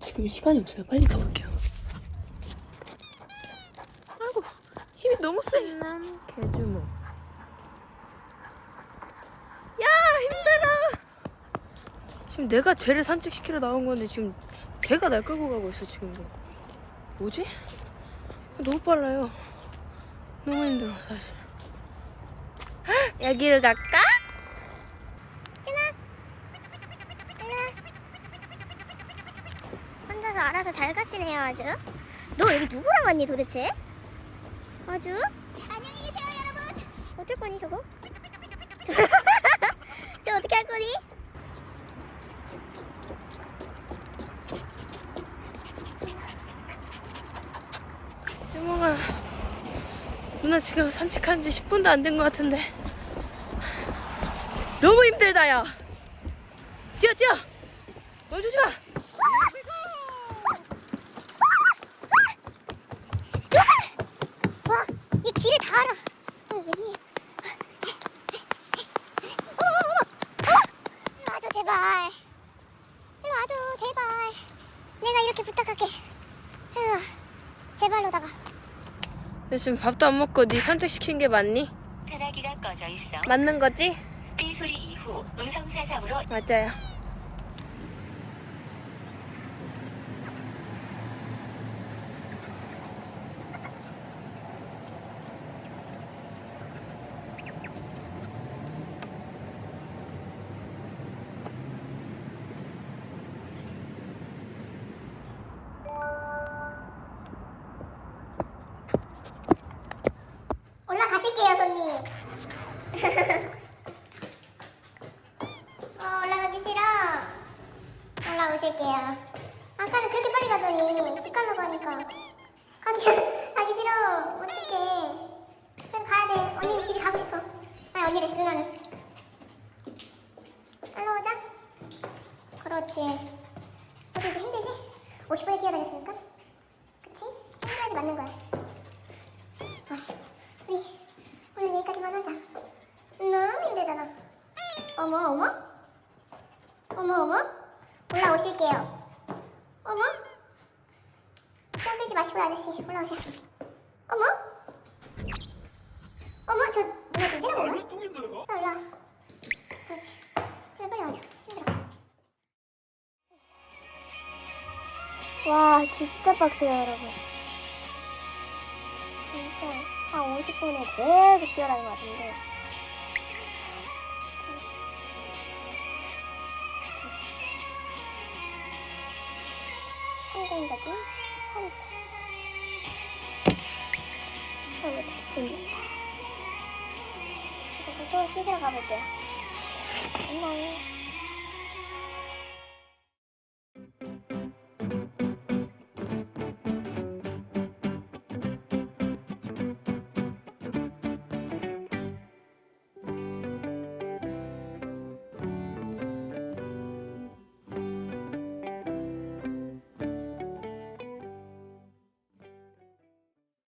지금 시간이 없어요. 빨리 가볼게요. 아이고 힘이 너무 세. 신난 개주모. 야 힘들어. 지금 내가 쟤를 산책시키러 나온 건데 지금 쟤가 날 끌고 가고 있어 지금 이거. 뭐지? 너무 빨라요. 너무 힘들어 사실. 여기를 갈까? 혼자서 알아서 잘 가시네요 아주. 너 여기 누구랑 왔니 도대체? 아주? 안녕히 계세요 여러분. 어쩔 거니 저거? 저 어떻게 할 거니? 주몽아 누나 지금 산책한 지 10분도 안 된 것 같은데. 너무 힘들다 야 뛰어 뛰어. 멈추지 마 와, 이 길을 다 알아. 어, 웬일? 어머, 어머, 어머, 어머! 일로 와줘, 제발. 일로 와줘, 제발. 내가 이렇게 부탁할게. 일로 와. 제발로다가. 너 지금 밥도 안 먹고 네 산책시킨 게 맞니? 전화기가 꺼져 있어. 맞는 거지? 삐 소리 이후 음성 사상으로 맞아요 손님. 어, 올라가기 싫어. 올라오실게요. 아까는 그렇게 빨리 가더니 집 가려고 하니까 가기 가기 싫어. 어떡해. 그럼 가야 돼. 언니는 집에 가고 싶어. 아니 언니래 누나는. 올라오자. 그렇지. 너도 이제 힘들지? 50분에 뛰어다녔으니까. 그치? 힘들어야지 맞는 거야. 아, 우리 오늘 여기까지만 하자. 너무 힘들잖아. 어머 어머? 어머 어머? 올라오실게요. 어머? 시간 끌지 마시고요 아저씨 올라오세요. 어머? 어머 저 누나 지금 찌라고 그래? 아, 올라와. 그렇지. 집에 빨리 와줘. 힘들어. 와 진짜 빡세요 여러분. 진짜 한 50분에 계속 뛰어다닌 것 같은데 성공적인 헌팅 너무 좋습니다. 그래서 좀 쉬러 가볼게요. 안녕